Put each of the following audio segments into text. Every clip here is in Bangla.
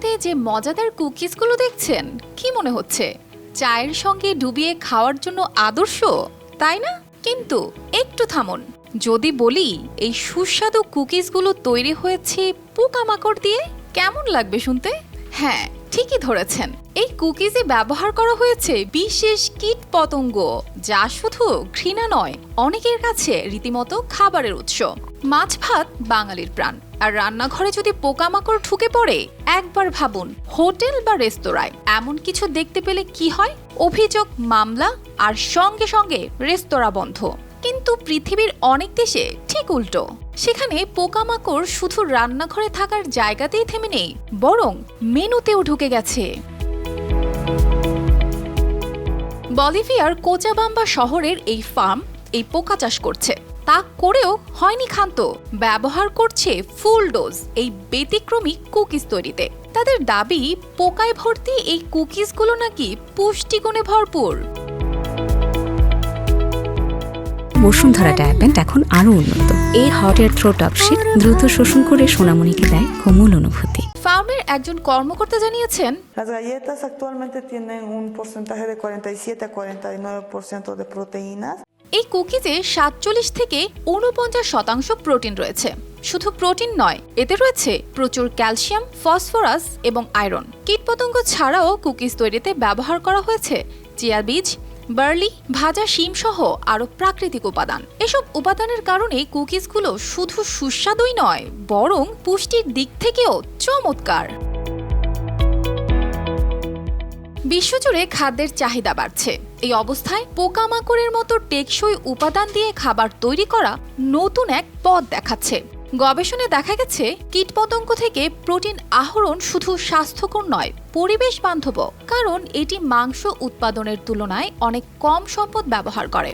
মধ্যে যে মজাদার কুকিজগুলো দেখছেন, কি মনে হচ্ছে? চায়ের সঙ্গে ডুবিয়ে খাওয়ার জন্য আদর্শ? তাই না? কিন্তু একটু থামুন। যদি বলি, এই সুস্বাদু কুকিজগুলো তৈরি হয়েছে পোকামাকড় দিয়ে, কেমন লাগবে শুনতে? হ্যাঁ ঠিকই ধরেছেন। এই কুকিজে ব্যবহার করা হয়েছে বিশেষ কীট পতঙ্গ, যা শুধু ঘৃণা নয়, অনেকের কাছে রীতিমতো খাবারের উৎস। মাছ ভাত বাঙালির প্রাণ। আর রান্নাঘরে যদি পোকামাকড় ঢুকে পড়ে, একবার ভাবুন, হোটেল বা রেস্তোরাঁয় এমন কিছু দেখতে পেলে কি হয়? অভিযোগ, মামলা, আর সঙ্গে সঙ্গে রেস্তোরাঁ বন্ধ। কিন্তু পৃথিবীর অনেক দেশে ঠিক উল্টো। সেখানে পোকামাকড় শুধু রান্নাঘরে থাকার জায়গাতেই থেমে নেই, বরং মেনুতেও ঢুকে গেছে। বলিভিয়ার কোচাবাম্বা শহরের এই ফার্ম এই পোকা চাষ করছে। তা করেও হয়নি ক্ষান্ত ব্যবহার করছে ফুল ডোজ, এই ব্যতিক্রমী কুকিজ তৈরিতে। তাদের দাবি, পোকায় ভর্তি এই কুকিজগুলো নাকি পুষ্টিগুণে ভরপুর। বসুন্ধরা ডায়াপেন্ট এখন আরও উন্নত। এই হট এয়ার থ্রো টপশিট দ্রুত শোষণ করে সোনামণিকে দেয় কোমল অনুভূতি। ফার্মের একজন কর্মকর্তা জানিয়েছেন Las galletas actualmente tienen un porcentaje de 47 a 49% de proteínas. এই কুকিজে সাতচল্লিশ থেকে উনপঞ্চাশ শতাংশ প্রোটিন রয়েছে। শুধু প্রোটিন নয় এতে রয়েছে প্রচুর ক্যালসিয়াম ফসফরাস এবং আয়রন। কীটপতঙ্গ ছাড়াও কুকিজ তৈরিতে ব্যবহার করা হয়েছে। চিয়া বীজ বার্লি, ভাজা শিম সহ আরও প্রাকৃতিক উপাদান। এসব উপাদানের কারণে কুকিজগুলো শুধু সুস্বাদুই নয়, বরং পুষ্টির দিক থেকেও চমৎকার। বিশ্বজুড়ে খাদ্যের চাহিদা বাড়ছে। এই অবস্থায় পোকামাকড়ের মতো টেকসই উপাদান দিয়ে খাবার তৈরি করা নতুন এক পথ দেখাচ্ছে। গবেষণায় দেখা গেছে, কীটপতঙ্গ থেকে প্রোটিন আহরণ শুধু স্বাস্থ্যকর নয়, পরিবেশ বান্ধব কারণ এটি মাংস উৎপাদনের তুলনায় অনেক কম সম্পদ ব্যবহার করে।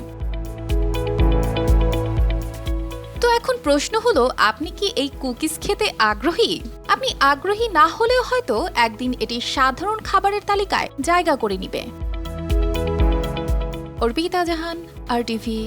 তো এখন প্রশ্ন হলো, আপনি কি এই কুকিজ খেতে আগ্রহী? আপনি আগ্রহী না হলেও হয়তো একদিন এটি সাধারণ খাবারের তালিকায় জায়গা করে নিবে। অর্পিতা জাহান, আর টিভি